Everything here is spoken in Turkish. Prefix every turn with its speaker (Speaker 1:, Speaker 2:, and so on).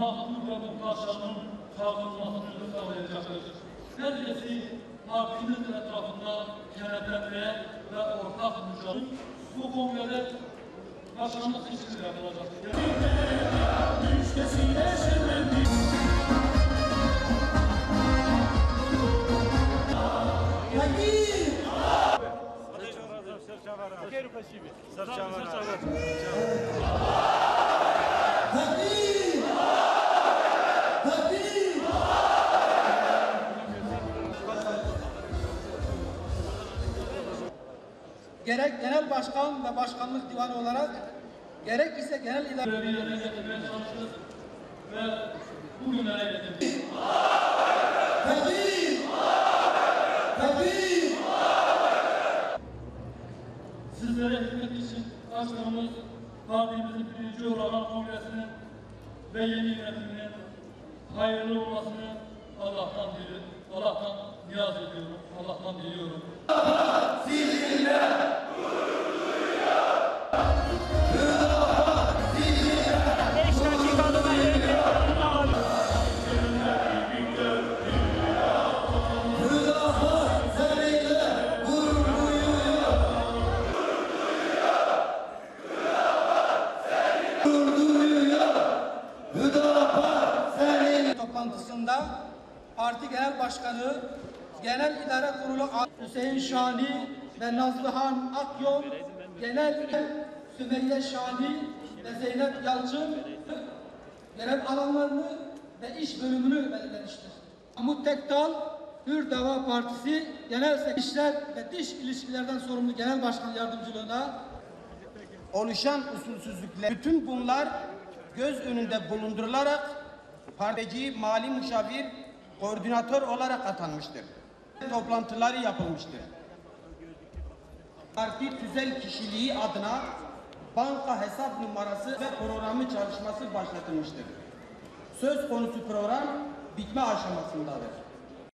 Speaker 1: mahkum ve muhtaçlarının kaldırılmasını sağlayacaktır. Herkesi partinin etrafında kenetlenmeye ve ortak mücadele bu kongrede başkanlık seçimleri yapılacaktır.
Speaker 2: Gerek genel başkan ve başkanlık divanı olarak gerek ise genel idare
Speaker 1: görevi yerine getirmeye çalıştık ve bugünlere getirdik. Sizlere hizmet için başkanımız partimizin birinci olan kongresinin ve yeni yönetiminin hayırlı olmasını Allah'tan diliyorum. Allah'tan niyaz ediyorum. Allah'tan diliyorum.
Speaker 2: Toplantısında parti genel başkanı, genel idare kurulu Hüseyin Şani ve Nazlıhan Akyol, genel Sümeyye Şani ve Zeynep Yalçın görev alanlarını ve iş bölümünü belirlemiştir. Mahmut Tekdal, Hür Deva Partisi Genel İşler ve Dış İlişkilerden sorumlu Genel Başkan Yardımcılığına
Speaker 3: oluşan usulsüzlükler bütün bunlar göz önünde bulundurularak partici mali müşavir koordinatör olarak atanmıştır. Toplantıları yapılmıştır. Parti tüzel kişiliği adına banka hesap numarası ve programı çalışması başlatılmıştır. Söz konusu program bitme aşamasındadır.